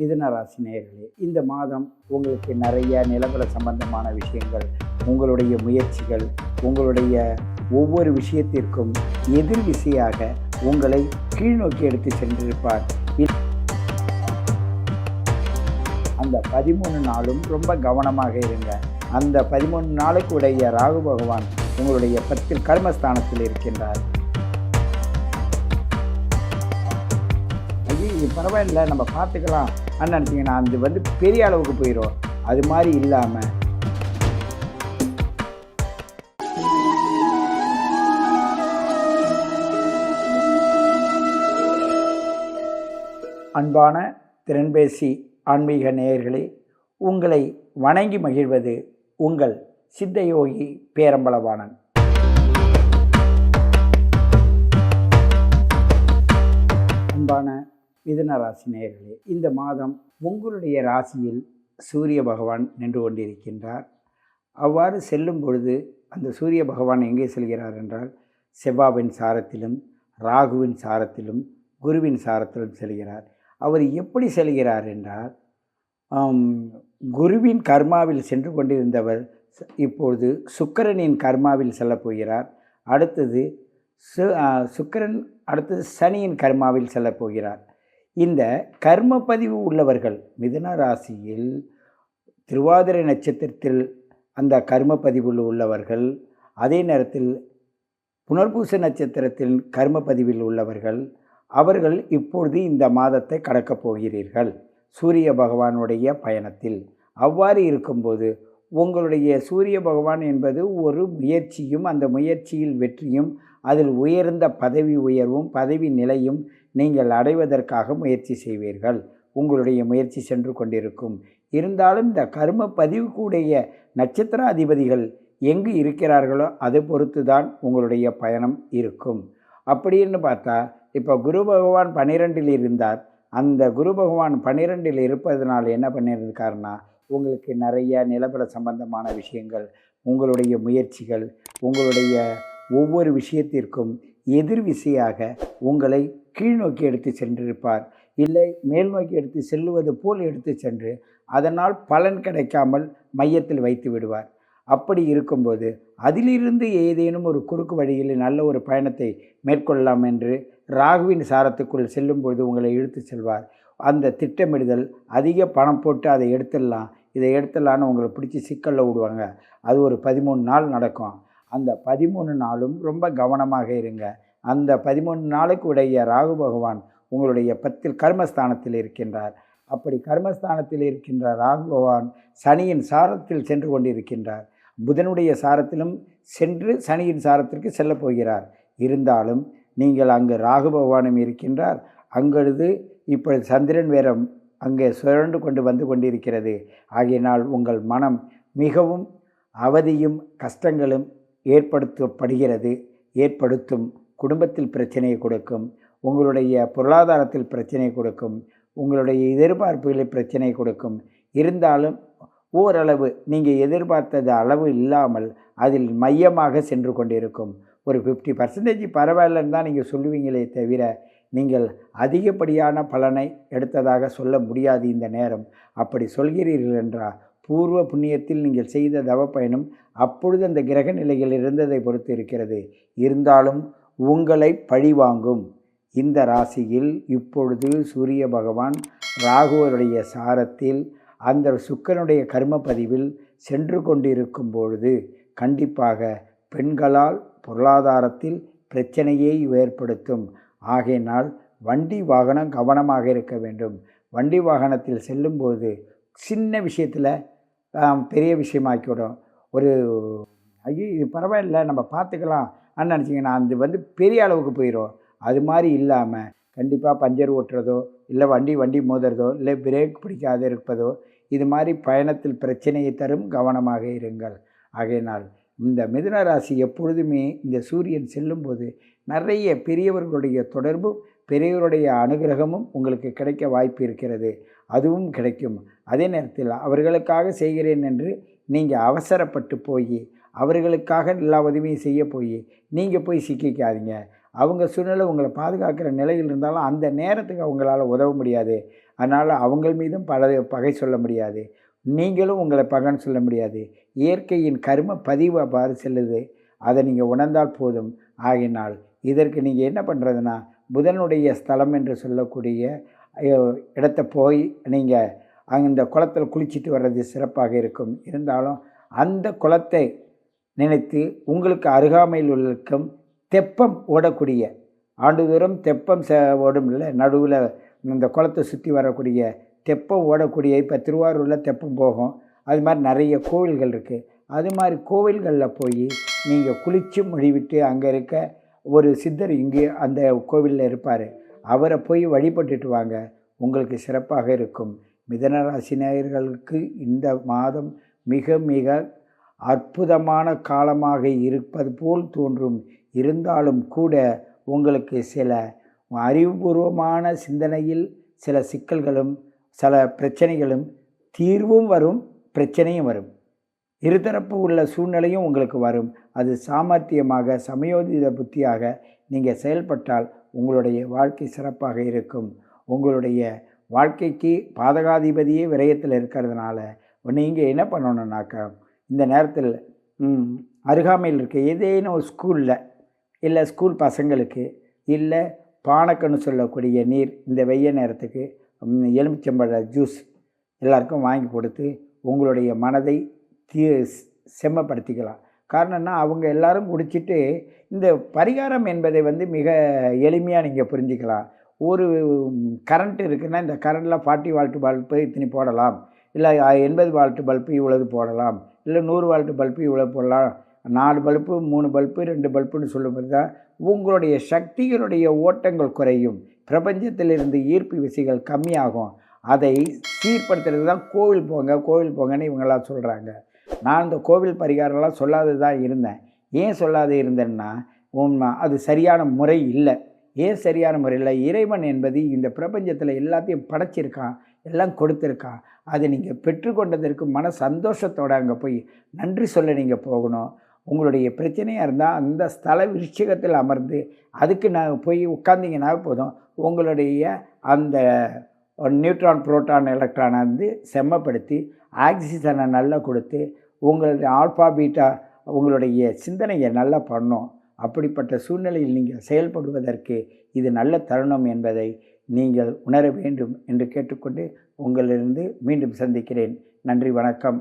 மிதுன ராசி இந்த மாதம் உங்களுக்கு நிறைய நிலவர சம்பந்தமான விஷயங்கள் உங்களுடைய முயற்சிகள் உங்களுடைய ஒவ்வொரு விஷயத்திற்கும் எதிர் விசையாக உங்களை கீழ்நோக்கி எடுத்து சென்றிருப்பார். அந்த பதிமூணு நாளும் ரொம்ப கவனமாக இருங்க. அந்த பதிமூணு நாளுக்கு உடைய ராகு பகவான் உங்களுடைய பத்தில் கர்மஸ்தானத்தில் இருக்கின்றார். இது பரவாயில்ல நம்ம பார்த்துக்கலாம். நினச்சிங்கன்னா அது வந்து பெரிய அளவுக்கு போயிடும் அது மாதிரி இல்லாமல் அன்பான திறன்பேசி ஆன்மீக நேயர்களே உங்களை வணங்கி மகிழ்வது உங்கள் சித்தயோகி பேரம்பலவாணன். அன்பான மிதுன ராசி நேயர்களே இந்த மாதம் உங்களுடைய ராசியில் சூரிய பகவான் நின்று கொண்டிருக்கின்றார். அவ்வாறு செல்லும் பொழுது அந்த சூரிய பகவான் எங்கே செல்கிறார் என்றால் செவ்வாவின் சாரத்திலும் ராகுவின் சாரத்திலும் குருவின் சாரத்திலும் செல்கிறார். அவர் எப்படி செல்கிறார் என்றால் குருவின் கர்மாவில் சென்று கொண்டிருந்தவர் இப்பொழுது சுக்கரனின் கர்மாவில் செல்லப் போகிறார். அடுத்தது சு சுக்கரன் சுக்கிரன் அடுத்தது சனியின் கர்மாவில் செல்லப் போகிறார். இந்த கர்ம பதிவு உள்ளவர்கள் மிதுன ராசியில் திருவாதிரை நட்சத்திரத்தில் அந்த கர்ம பதிவில் உள்ளவர்கள் அதே நேரத்தில் புனர்பூச நட்சத்திரத்தில் கர்ம பதிவில் உள்ளவர்கள் அவர்கள் இப்பொழுது இந்த மாதத்தை கடக்கப் போகிறீர்கள். சூரிய பகவானுடைய பயணத்தில். அவ்வாறு இருக்கும்போது உங்களுடைய சூரிய பகவான் என்பது ஒரு முயற்சியும் அந்த முயற்சியில் வெற்றியும் அதில் உயர்ந்த பதவி உயர்வும் பதவி நிலையும் நீங்கள் அடைவதற்காக முயற்சி செய்வீர்கள். உங்களுடைய முயற்சி சென்று கொண்டிருக்கும். இருந்தாலும் இந்த கர்ம பதிவுக்குடைய நட்சத்திராதிபதிகள் எங்கு இருக்கிறார்களோ அதை பொறுத்து தான் உங்களுடைய பயணம் இருக்கும். அப்படின்னு பார்த்தா இப்போ குரு பகவான் பன்னிரெண்டில் இருந்தார். அந்த குரு பகவான் பன்னிரெண்டில் இருப்பதனால் என்ன பண்ணியிருக்காருன்னா உங்களுக்கு நிறைய நிலப்பட சம்பந்தமான விஷயங்கள் உங்களுடைய முயற்சிகள் உங்களுடைய ஒவ்வொரு விஷயத்திற்கும் எதிர்விசையாக உங்களை கீழ் கீழ்நோக்கி எடுத்து சென்றிருப்பார். இல்லை மேல் நோக்கி எடுத்து செல்லுவது போல் எடுத்து சென்று அதனால் பலன் கிடைக்காமல் மையத்தில் வைத்து விடுவார். அப்படி இருக்கும்போது அதிலிருந்து ஏதேனும் ஒரு குறுக்கு வழியில் நல்ல ஒரு பயணத்தை மேற்கொள்ளலாம் என்று ராகுவின் சாரத்துக்குள் செல்லும்போது உங்களை இழுத்து செல்வார். அந்த திட்டமிடுதல் அதிக பணம் போட்டு அதை எடுத்துடலாம். இதை எடுத்துடலான்னு உங்களை பிடிச்சி சிக்கலில் விடுவாங்க அது ஒரு பதிமூணு நாள் நடக்கும். அந்த பதிமூணு நாளும் ரொம்ப கவனமாக இருங்க. அந்த பதிமூணு நாளுக்கு உடைய ராகு பகவான் உங்களுடைய பத்தில் கர்மஸ்தானத்தில் இருக்கின்றார். அப்படி கர்மஸ்தானத்தில் இருக்கின்ற ராகு பகவான் சனியின் சாரத்தில் சென்று கொண்டிருக்கின்றார். புதனுடைய சாரத்திலும் சென்று சனியின் சாரத்திற்கு செல்லப் போகிறார். இருந்தாலும் நீங்கள் அங்கு ராகு பகவானும் இருக்கின்றார். அங்கொழுது இப்பொழுது சந்திரன் வேரம் அங்கே சுழண்டு கொண்டு வந்து கொண்டிருக்கிறது. ஆகையினால் உங்கள் மனம் மிகவும் அவதியும் கஷ்டங்களும் ஏற்படுத்தப்படுகிறது. ஏற்படுத்தும் குடும்பத்தில் பிரச்சனையை கொடுக்கும் உங்களுடைய பொருளாதாரத்தில் பிரச்சனை கொடுக்கும் உங்களுடைய எதிர்பார்ப்புகளில் பிரச்சனை கொடுக்கும். இருந்தாலும் ஓரளவு நீங்கள் எதிர்பார்த்தது அளவு இல்லாமல் அதில் மையமாக சென்று கொண்டிருக்கும். ஒரு ஃபிஃப்டி பர்சன்டேஜ் பரவாயில்லன்னு தான் நீங்கள் சொல்லுவீங்களே தவிர நீங்கள் அதிகப்படியான பலனை எடுத்ததாக சொல்ல முடியாது இந்த நேரம். அப்படி சொல்கிறீர்கள் என்றால் பூர்வ புண்ணியத்தில் நீங்கள் செய்த தவ பயணம் அப்பொழுது அந்த கிரக நிலைகள் இருந்ததை பொறுத்து இருக்கிறது. இருந்தாலும் உங்களை பழிவாங்கும். இந்த ராசியில் இப்பொழுது சூரிய பகவான் ராகுவருடைய சாரத்தில் அந்த சுக்கரனுடைய கர்ம பதிவில் சென்று கொண்டிருக்கும் பொழுது கண்டிப்பாக பெண்களால் பொருளாதாரத்தில் பிரச்சனையை ஏற்படுத்தும். ஆகையினால் வண்டி வாகனம் கவனமாக இருக்க வேண்டும். வண்டி வாகனத்தில் செல்லும்போது சின்ன விஷயத்தில் பெரிய விஷயமாக்கிவிடும். ஒரு ஐயோ இது பரவாயில்ல நம்ம பார்த்துக்கலாம். நினச்சிங்கன்னா அது வந்து பெரிய அளவுக்கு போயிடும் அது மாதிரி இல்லாமல் கண்டிப்பாக பஞ்சர் ஓட்டுறதோ இல்லை வண்டி வண்டி மோதுறதோ இல்லை பிரேக் பிடிக்காது இருப்பதோ இது மாதிரி பயணத்தில் பிரச்சனையை தரும் கவனமாக இருங்கள். ஆகையினால் இந்த மிதுன ராசி எப்பொழுதுமே இந்த சூரியன் செல்லும்போது நிறைய பெரியவர்களுடைய தொடர்பும் பெரியவருடைய அனுகிரகமும் உங்களுக்கு கிடைக்க வாய்ப்பு இருக்கிறது. அதுவும் கிடைக்கும். அதே நேரத்தில் அவர்களுக்காக செய்கிறேன் என்று நீங்கள் அவசரப்பட்டு போய் அவர்களுக்காக எல்லா உதவியும் செய்ய போய் நீங்கள் போய் சிக்கிக்காதீங்க. அவங்க சூழ்நிலை உங்களை பாதுகாக்கிற நிலையில் இருந்தாலும் அந்த நேரத்துக்கு அவங்களால உதவ முடியாது. அதனால் அவங்கள் மீதும் பல பகை சொல்ல முடியாது. நீங்களும் உங்களை பகன் சொல்ல முடியாது. இயற்கையின் கர்ம பதிவு அவ்வாறு செல்லுது. அதை நீங்கள் உணர்ந்தால் போதும். ஆகினால் இதற்கு நீங்கள் என்ன பண்ணுறதுன்னா புதனுடைய ஸ்தலம் என்று சொல்லக்கூடிய இடத்த போய் நீங்கள் அந்த குளத்தில் குளிச்சிட்டு வர்றது சிறப்பாக இருக்கும். இருந்தாலும் அந்த குளத்தை நினைத்து உங்களுக்கு அருகாமையில் உள்ளக்கம் தெப்பம் ஓடக்கூடிய ஆண்டுதோறும் தெப்பம் ச ஓடும் இல்லை நடுவில் இந்த குளத்தை சுற்றி வரக்கூடிய தெப்பம் ஓடக்கூடிய இப்போ திருவாரூரில் தெப்பம் போகும். அது மாதிரி நிறைய கோவில்கள் இருக்குது அது மாதிரி கோவில்களில் போய் நீங்கள் குளித்து மொழிவிட்டு அங்கே இருக்க ஒரு சித்தர் இங்கே அந்த கோவிலில் இருப்பார். அவரை போய் வழிபட்டுட்டு வாங்க. உங்களுக்கு சிறப்பாக இருக்கும். மிதனராசி நேயர்களுக்கு இந்த மாதம் மிக மிக அற்புதமான காலமாக இருப்பது போல் தோன்றும். இருந்தாலும் கூட உங்களுக்கு சில அறிவுபூர்வமான சிந்தனையில் சில சிக்கல்களும் சில பிரச்சனைகளும் தீர்வும் வரும் பிரச்சனையும் வரும். இருதரப்பு உள்ள சூழ்நிலையும் உங்களுக்கு வரும். அது சாமர்த்தியமாக சமயோதித புத்தியாக நீங்கள் செயல்பட்டால் உங்களுடைய வாழ்க்கை சிறப்பாக இருக்கும். உங்களுடைய வாழ்க்கைக்கு பாதகாதிபதியே விரயத்தில் இருக்கிறதுனால நீங்கள் என்ன பண்ணணுன்னாக்கா இந்த நேரத்தில் அருகாமையில் இருக்க ஏதேனும் ஒரு ஸ்கூலில் இல்லை ஸ்கூல் பசங்களுக்கு இல்லை பானக்கன்னு சொல்லக்கூடிய நீர் இந்த வெய்ய நேரத்துக்கு எலுமிச்சம்பழ ஜூஸ் எல்லாருக்கும் வாங்கி கொடுத்து உங்களுடைய மனதை தீ செம்மப்படுத்திக்கலாம். காரணம்னா அவங்க எல்லாரும் குடிச்சிட்டு இந்த பரிகாரம் என்பதை வந்து மிக எளிமையாக நீங்கள் புரிஞ்சுக்கலாம். ஒரு கரண்ட் இருக்குன்னா இந்த கரண்டில் ஃபார்ட்டி வால்ட் பல்பு இத்தனி போடலாம். இல்லை எண்பது வால்ட்டு பல்பு இவ்வளவு போடலாம். இல்லை நூறு வால்ட்டு பல்பு இவ்வளோ போடலாம். நாலு பல்பு மூணு பல்பு ரெண்டு பல்புன்னு சொல்லும்போது தான் உங்களுடைய சக்திகளுடைய ஓட்டங்கள் குறையும். பிரபஞ்சத்திலிருந்து ஈர்ப்பு விசைகள் கம்மியாகும். அதை சீர்படுத்துறது தான் கோவில் போங்க கோவில் போங்கன்னு இவங்களாம் சொல்கிறாங்க நான் இந்த கோவில் பரிகாரம்லாம் சொல்லாது தான் இருந்தேன். ஏன் சொல்லாது இருந்தேன்னா உண்மை அது சரியான முறை இல்லை. ஏன் சரியான முறையில் இறைவன் என்பது இந்த பிரபஞ்சத்தில் எல்லாத்தையும் படைச்சிருக்கான். எல்லாம் கொடுத்துருக்கான் அதை நீங்கள் பெற்றுக்கொண்டதற்கு மன சந்தோஷத்தோடு அங்கே போய் நன்றி சொல்ல நீங்கள் போகணும். உங்களுடைய பிரச்சனையாக இருந்தால் அந்த ஸ்தல விருட்சிகத்தில் அமர்ந்து அதுக்கு நான் போய் உட்காந்திங்கன்னா போதும். உங்களுடைய அந்த நியூட்ரான் புரோட்டான் எலக்ட்ரானை வந்து செம்மப்படுத்தி ஆக்சிஜனை நல்லா கொடுத்து உங்களுடைய ஆல்பா பீட்டா உங்களுடைய சிந்தனையை நல்லா பண்ணும். அப்படிப்பட்ட சூழ்நிலையில் நீங்கள் செயல்படுவதற்கு இது நல்ல தருணம் என்பதை நீங்கள் உணர வேண்டும் என்று கேட்டுக்கொண்டு உங்களிலிருந்து மீண்டும் சந்திக்கிறேன். நன்றி வணக்கம்.